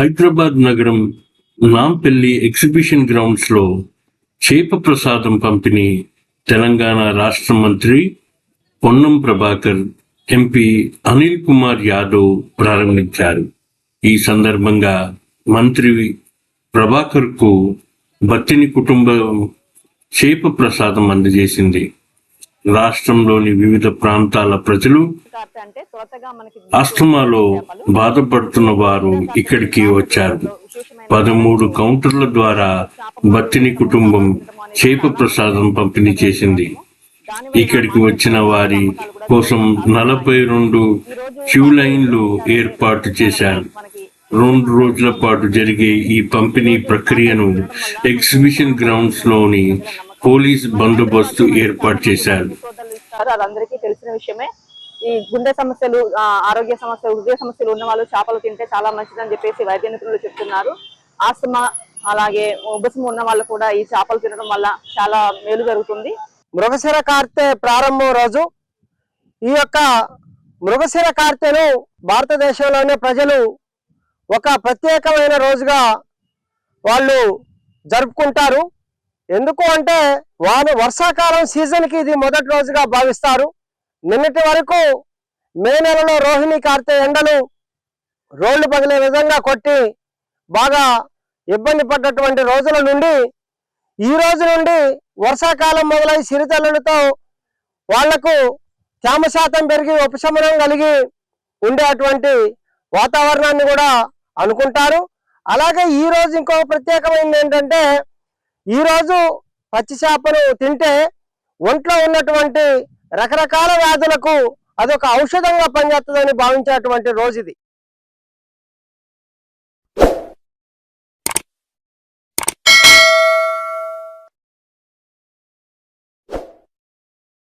హైదరాబాద్ నగరం నాంపల్లి ఎగ్జిబిషన్ గ్రౌండ్స్లో చేప ప్రసాదం పంపిణీ తెలంగాణ రాష్ట్ర మంత్రి పొన్నం ప్రభాకర్ ఎంపీ అనిల్ కుమార్ యాదవ్ ప్రారంభించారు. ఈ సందర్భంగా మంత్రి ప్రభాకర్కు బత్తిని కుటుంబం చేప ప్రసాదం అందజేసింది. రాష్ట్రంలోని వివిధ ప్రాంతాల ప్రజలు ఆస్తమాలో బాధపడుతున్న వారు ఇక్కడికి వచ్చారు. పదమూడు కౌంటర్ల ద్వారా బత్తిని కుటుంబం చేప ప్రసాదం పంపిణీ చేసింది. ఇక్కడికి వచ్చిన వారి కోసం నలభై రెండు క్యూ లైన్లు ఏర్పాటు చేశారు. రెండు రోజుల పాటు జరిగే ఈ పంపిణీ ప్రక్రియను ఎగ్జిబిషన్ గ్రౌండ్స్లోని పోలీస్ బందోబస్తు ఏర్పాటు చేశారు. తెలిసిన విషయమే. ఈ గుండె సమస్యలు ఆరోగ్య సమస్యలు హృదయ సమస్యలు ఉన్న వాళ్ళు చేపలు తింటే చాలా మంచిదని చెప్పేసి వైద్య నిపుణులు చెప్తున్నారు. ఆస్తమా అలాగే ఉబ్బసం ఉన్న వాళ్ళు కూడా ఈ చేపలు తినడం వల్ల చాలా మేలు జరుగుతుంది. మృగశిర కార్తె ప్రారంభం రోజు ఈ యొక్క మృగశిర కార్తెను భారతదేశంలోనే ప్రజలు ఒక ప్రత్యేకమైన రోజుగా వాళ్ళు జరుపుకుంటారు. ఎందుకు అంటే వాళ్ళు వర్షాకాలం సీజన్కి ఇది మొదటి రోజుగా భావిస్తారు. నిన్నటి వరకు మే నెలలో రోహిణి కార్తె ఎండలు రోడ్లు పగిలే విధంగా కొట్టి బాగా ఇబ్బంది పడ్డటువంటి రోజుల నుండి ఈ రోజు నుండి వర్షాకాలం మొదలై సిరితల్లులతో వాళ్ళకు తేమ శాతం పెరిగి ఉపశమనం కలిగి ఉండేటువంటి వాతావరణాన్ని కూడా అనుకుంటారు. అలాగే ఈ రోజు ఇంకో ప్రత్యేకమైనది ఏంటంటే ఈ రోజు పచ్చి చేపలు తింటే ఒంట్లో ఉన్నటువంటి రకరకాల వ్యాధులకు అదొక ఔషధంగా పనిచేస్తుందని భావించేటువంటి రోజు ఇది.